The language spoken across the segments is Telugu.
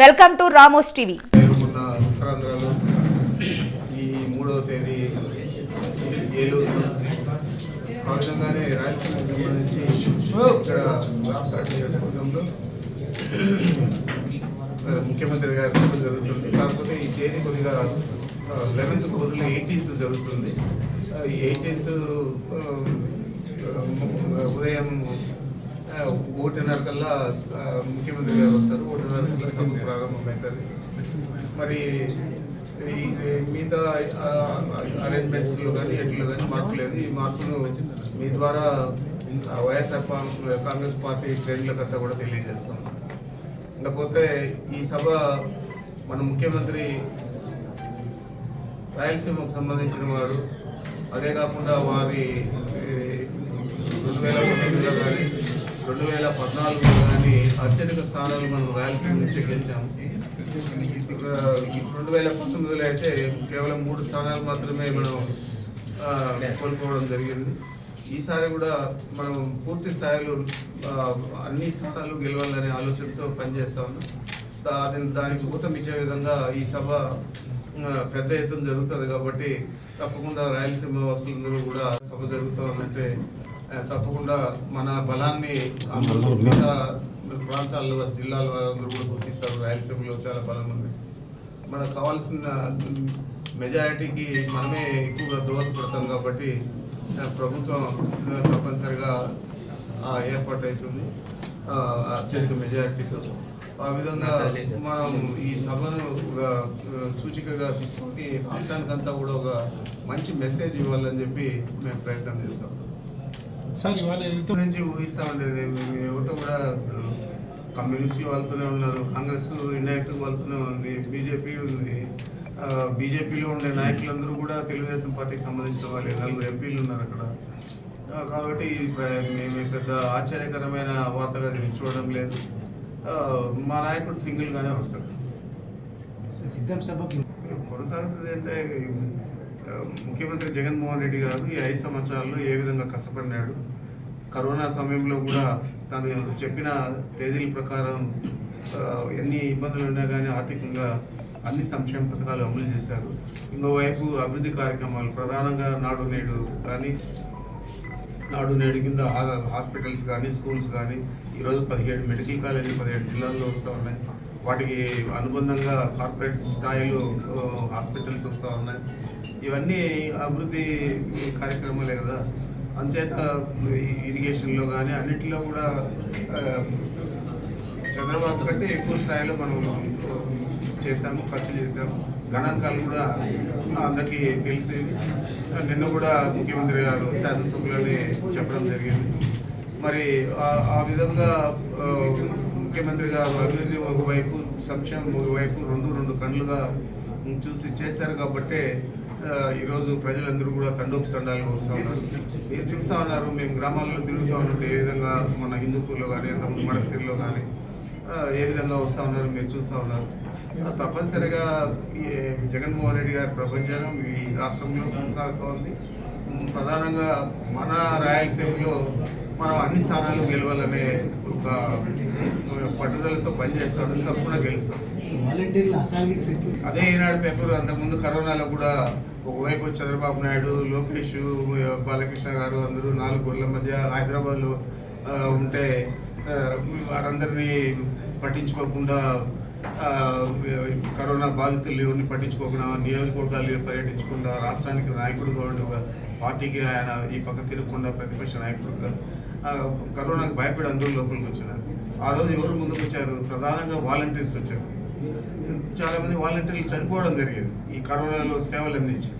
Welcome to Ramos TV. ఉత్తరాంధ్రలో ఈ మూడవ తేదీ ఏలూరు. ఆ విధంగానే రాయలసీమకు సంబంధించి ఇక్కడ రాప్తాడు నియోజకవర్గంలో ముఖ్యమంత్రి గారి సభ జరుగుతుంది. కాకపోతే ఈ తేదీ కొద్దిగా లెవెన్త్ బదులు ఎయిటీన్త్ జరుగుతుంది. ఎయిటీన్త్ ఉదయం ఒకటిన్నర కల్లా ముఖ్యమంత్రి గారు వస్తారు. ఒకటిన్నర కల్లా సభ ప్రారంభమవుతుంది మరి మిగతా అరేంజ్మెంట్స్లో కానీ ఎట్లో కానీ మార్పు లేదు. ఈ మార్పును మీ ద్వారా వైఎస్ఆర్ కాంగ్రెస్ పార్టీ పార్టీ శ్రేణులకంతా కూడా తెలియజేస్తాం. ఇకపోతే ఈ సభ మన ముఖ్యమంత్రి రాయలసీమకు సంబంధించిన వాడు. అదే కాకుండా వారి రెండు వేల పంతొమ్మిదిలో కానీ రెండు వేల పద్నాలుగులో కానీ అత్యధిక స్థానాలు మనం రాయలసీమ నుంచి గెలిచాము రెండు వేల పంతొమ్మిదిలో అయితే కేవలం మూడు స్థానాలు మాత్రమే మనం కోల్పోవడం జరిగింది. ఈసారి కూడా మనం పూర్తి స్థాయిలో అన్ని స్థానాలు గెలవాలనే ఆలోచనతో పనిచేస్తా ఉన్నాం. దానికి ఊతం ఇచ్చే విధంగా ఈ సభ పెద్ద ఎత్తున జరుగుతుంది కాబట్టి తప్పకుండా రాయలసీమ వాసులందరూ కూడా సభ జరుగుతుందంటే ఉందంటే తప్పకుండా మన బలాన్ని అందరూ మిగతా ప్రాంతాల్లో జిల్లాల వారందరూ కూడా గుర్తిస్తారు. రాయలసీమలో చాలా బలం ఉంది. మనకు కావాల్సిన మెజారిటీకి మనమే ఎక్కువగా దోహదపడతాం కాబట్టి ప్రభుత్వం తప్పనిసరిగా ఏర్పాటు అవుతుంది అత్యధిక మెజారిటీతో. ఆ విధంగా మనం ఈ సభను ఒక సూచికగా తీసుకొని రాష్ట్రానికంతా కూడా ఒక మంచి మెసేజ్ ఇవ్వాలని చెప్పి మేము ప్రయత్నం చేస్తాం. సార్ ఇవాళ ఎంతో నుంచి ఊహిస్తామండి ఎవరితో కూడా కమ్యూనిస్టులు వాళ్ళతోనే ఉన్నారు కాంగ్రెస్ ఇండైరెక్ట్ వాళ్ళతోనే ఉంది బీజేపీ ఉంది. బీజేపీలో ఉండే నాయకులందరూ కూడా తెలుగుదేశం పార్టీకి సంబంధించిన వాళ్ళే నలుగురు ఎంపీలు ఉన్నారు అక్కడ. కాబట్టి మేము పెద్ద ఆశ్చర్యకరమైన వార్తగా దీన్ని చూడడం లేదు. మా నాయకుడు సింగిల్గానే వస్తాడు. సిద్ధం సభకి కొనసాగుతుంది అంటే ముఖ్యమంత్రి జగన్మోహన్ రెడ్డి గారు ఈ ఐదు సంవత్సరాల్లో ఏ విధంగా కష్టపడినాడు? కరోనా సమయంలో కూడా తను చెప్పిన తేదీల ప్రకారం ఎన్ని ఇబ్బందులు ఉన్నా కానీ ఆర్థికంగా అన్ని సంక్షేమ పథకాలు అమలు చేశారు. ఇంకోవైపు అభివృద్ధి కార్యక్రమాలు ప్రధానంగా నాడు నేడు కానీ నాడు నేడు కింద హాస్పిటల్స్ కానీ స్కూల్స్ కానీ ఈరోజు పదిహేడు మెడికల్ కాలేజీ పదిహేడు జిల్లాల్లో వస్తూ ఉన్నాయి. వాటికి అనుబంధంగా కార్పొరేట్ స్థాయిలో హాస్పిటల్స్ వస్తూ ఉన్నాయి. ఇవన్నీ అభివృద్ధి కార్యక్రమాలే కదా. అంచేత ఇరిగేషన్లో కానీ అన్నిటిలో కూడా చంద్రబాబు కంటే ఎక్కువ స్థాయిలో మనం చేశాము ఖర్చు చేశాము. గణాంకాలు కూడా అందరికీ తెలిసి నిన్న కూడా ముఖ్యమంత్రి గారు శాసనసభలోనే చెప్పడం జరిగింది. మరి ఆ- విధంగా ముఖ్యమంత్రి గారు అభివృద్ధి ఒకవైపు సంక్షేమం ఒకవైపు రెండు రెండు కళ్ళుగా చూసి చేశారు కాబట్టే ఈరోజు ప్రజలందరూ కూడా తండోపు తండాలుగా వస్తూ ఉన్నారు. మీరు చూస్తూ ఉన్నారు మేము గ్రామాల్లో తిరుగుతూ ఉన్నట్టు ఏ విధంగా మన హిందూపూర్లో కానీ అంతకుముందు మడకసిరిలో కానీ ఏ విధంగా వస్తూ ఉన్నారు మీరు చూస్తూ ఉన్నారు. తప్పనిసరిగా ఈ జగన్మోహన్ రెడ్డి గారి ప్రపంచం ఈ రాష్ట్రంలో కొనసాగుతూ ఉంది. ప్రధానంగా మన రాయలసీమలో మనం అన్ని స్థానాలు గెలవాలనే ఒక పట్టుదలతో పనిచేస్తాడు తప్పకుండా గెలుస్తాం అదే ఈనాడు పేపర్ అంతకుముందు కరోనాలో కూడా ఒకవైపు చంద్రబాబు నాయుడు లోకేష్ బాలకృష్ణ గారు అందరూ నాలుగు గోళ్ళ మధ్య హైదరాబాద్లో ఉంటే వారందరినీ పట్టించుకోకుండా కరోనా బాధితులు ఎవరిని పట్టించుకోకుండా నియోజకవర్గాలు పర్యటించకుండా రాష్ట్రానికి నాయకుడుగా ఉండి ఒక పార్టీకి ఆయన ఈ పక్క తిరగకుండా ప్రతిపక్ష నాయకుడుగా కరోనాకు భయపడి అందరూ లోపలికి వచ్చినారు ఆ రోజు ఎవరు ముందుకు వచ్చారు? ప్రధానంగా వాలంటీర్స్ వచ్చారు. చాలా మంది వాలంటీర్లు చనిపోవడం జరిగింది. ఈ కరోనాలో సేవలు అందించి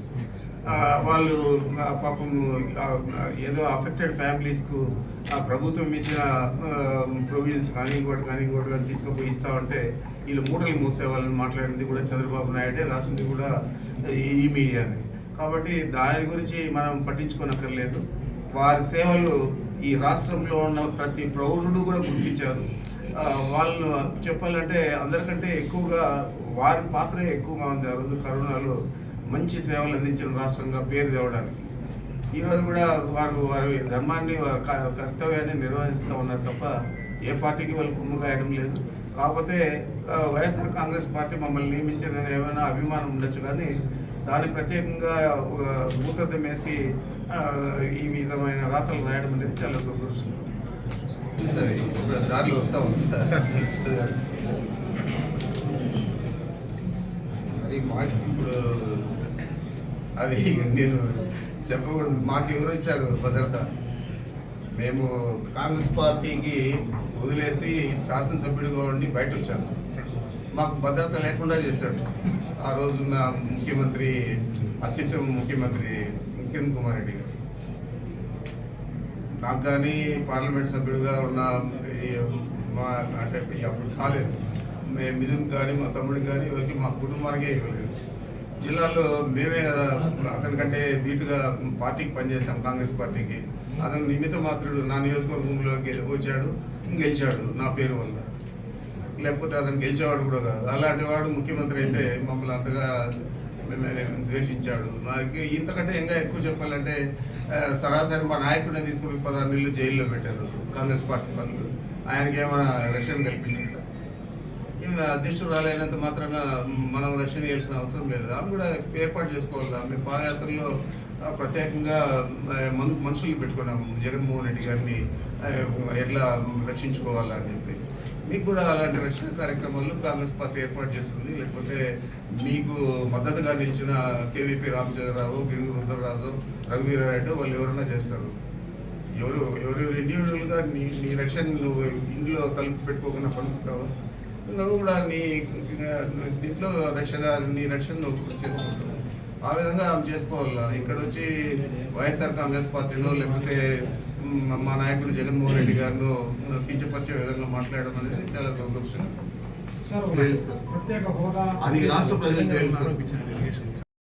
వాళ్ళు పాపం ఏదో అఫెక్టెడ్ ఫ్యామిలీస్కు ఆ ప్రభుత్వం ఇచ్చిన ప్రొవిజన్స్ కానీ ఇంకోటి కానీ ఇంకోటి కానీ తీసుకుపోయి ఇస్తా ఉంటే వీళ్ళు మూటలు మూసేవాళ్ళని మాట్లాడింది కూడా చంద్రబాబు నాయుడే రాసింది కూడా ఈ మీడియాని. కాబట్టి దాని గురించి మనం పట్టించుకోనక్కర్లేదు. వారి సేవలు ఈ రాష్ట్రంలో ఉన్న ప్రతి ప్రౌఢుడు కూడా గుర్తించారు. వాళ్ళు చెప్పాలంటే అందరికంటే ఎక్కువగా వారి పాత్ర ఎక్కువగా ఉంది ఆ రోజు కరోనాలో. మంచి సేవలు అందించిన రాష్ట్రంగా పేరు తేవడానికి. ఈరోజు కూడా వారు వారి ధర్మాన్ని వారి కర్తవ్యాన్ని నిర్వహిస్తూ ఉన్నారు తప్ప ఏ పార్టీకి వాళ్ళు కుమ్ముగాయడం లేదు. కాకపోతే వైఎస్ఆర్ కాంగ్రెస్ పార్టీ మమ్మల్ని నియమించిందని ఏమైనా అభిమానం ఉండొచ్చు కానీ దాన్ని ప్రత్యేకంగా ఒక భూతద్దం వేసి ఈ విధమైన రాతలు రాయడం అనేది చాలా సంతోషం. సరే ఇప్పుడు దారిలో వస్తా వస్తా. మరి మాకు ఇప్పుడు అది నేను చెప్పకూడదు మాకు ఎవరు ఇచ్చారు భద్రత? మేము కాంగ్రెస్ పార్టీకి వదిలేసి శాసనసభ్యుడిగా ఉండి బయట వచ్చాను మాకు భద్రత లేకుండా చేశాడు. ఆ రోజున్న ముఖ్యమంత్రి అత్యుత్తమ ముఖ్యమంత్రి కిరణ్ కుమార్ రెడ్డి గారు. నాకు కానీ పార్లమెంట్ సభ్యుడిగా ఉన్న మా అంటే అప్పుడు కాలేదు. మే- మిథున్ కానీ మా తమ్ముడికి కానీ ఎవరికి మా కుటుంబానికే ఇవ్వలేదు. జిల్లాలో మేమే కదా అతనికంటే ధీటుగా పార్టీకి పనిచేసాం కాంగ్రెస్ పార్టీకి. అతను నిమిత్త మాత్రుడు నా నియోజకవర్గంలో వచ్చాడు గెలిచాడు నా పేరు వల్ల. లేకపోతే అతను గెలిచేవాడు కూడా కాదు. అలాంటి వాడు ముఖ్యమంత్రి అయితే మమ్మల్ని అంతగా ద్వేషించాడు. నాకు ఇంతకంటే ఇంకా ఎక్కువ చెప్పాలంటే సరాసరి మా నాయకుడిని తీసుకుపోయి పదహారు నెలలు జైల్లో పెట్టారు కాంగ్రెస్ పార్టీ వాళ్ళు. ఆయనకి ఏమైనా రష్యన్ కల్పించారు? ఈమె అధ్యక్షురాలైనంత మాత్రాన మనం రష్యన్ చేయాల్సిన అవసరం లేదు. ఆమె కూడా ఏర్పాటు చేసుకోవాలి ఆమె పాదయాత్రలో ప్రత్యేకంగా మనుషులు మను పెట్టుకున్నాం. జగన్మోహన్ రెడ్డి గారిని ఎట్లా రక్షించుకోవాలని చెప్పి. మీకు కూడా అలాంటి రక్షణ కార్యక్రమాలు కాంగ్రెస్ పార్టీ ఏర్పాటు చేస్తుంది. లేకపోతే మీకు మద్దతుగా నిలిచిన కేవీపీ రామచంద్రరావు గిడుగు రుద్రరాజు రఘువీరారెడ్డి వాళ్ళు ఎవరైనా చేస్తారు? ఎవరు ఎవరు ఇండివిజువల్గా నీ నీ రక్షణ నువ్వు ఇంట్లో తలుపు పెట్టుకోకుండా పనుకుంటావు? నువ్వు కూడా నీ దీంట్లో రక్షణ నీ రక్షణ నువ్వు చేసుకుంటావు? ఆ విధంగా ఆమె చేసుకోవాలా? ఇక్కడ వచ్చి వైఎస్ఆర్ కాంగ్రెస్ పార్టీలో లేకపోతే మ్, నాయకుడు జగన్మోహన్ రెడ్డి గారిను కించపరిచే విధంగా మాట్లాడడం అనేది చాలా దురదృష్టం. ప్రత్యేక హోదా అది రాష్ట్ర ప్రజలకు తెలుసు.